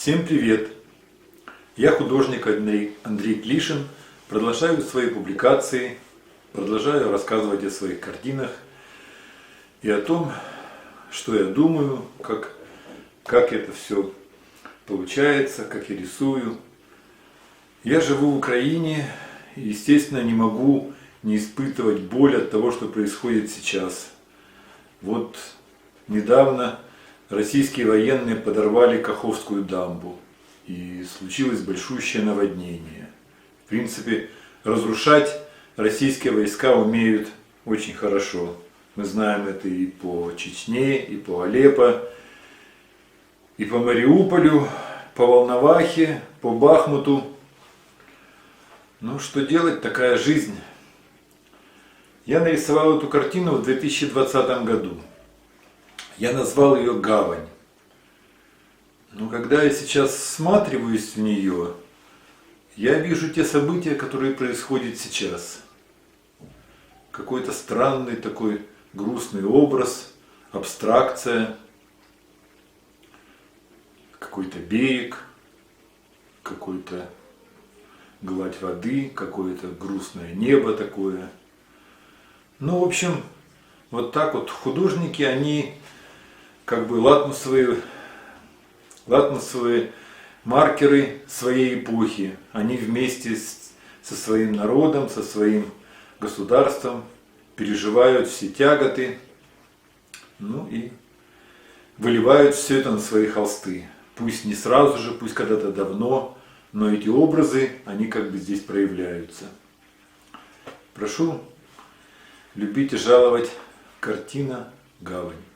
Всем привет! Я художник Андрей, Андрей Клишин, продолжаю свои публикации, продолжаю рассказывать о своих картинах и о том, что я думаю, как, как это все получается, как я рисую. Я живу в Украине и, естественно, не могу не испытывать боль от того, что происходит сейчас. Вот недавно российские военные подорвали Каховскую дамбу, и случилось большущее наводнение. В принципе, разрушать российские войска умеют очень хорошо. Мы знаем это и по Чечне, и по Алеппо, и по Мариуполю, по Волновахе, по Бахмуту. Ну, что делать, такая жизнь. Я нарисовал эту картину в 2020 году. Я назвал ее «Гавань». Но когда я сейчас всматриваюсь в нее, я вижу те события, которые происходят сейчас. Какой-то странный такой грустный образ, абстракция, какой-то берег, какой-то гладь воды, какое-то грустное небо такое. Ну, в общем, вот так вот художники, они как бы латмусовые, латмусовые маркеры своей эпохи. Они вместе с, со своим народом, со своим государством переживают все тяготы, ну и выливают все это на свои холсты. Пусть не сразу же, пусть когда-то давно, но эти образы, они как бы здесь проявляются. Прошу любить и жаловать картина «Гавань».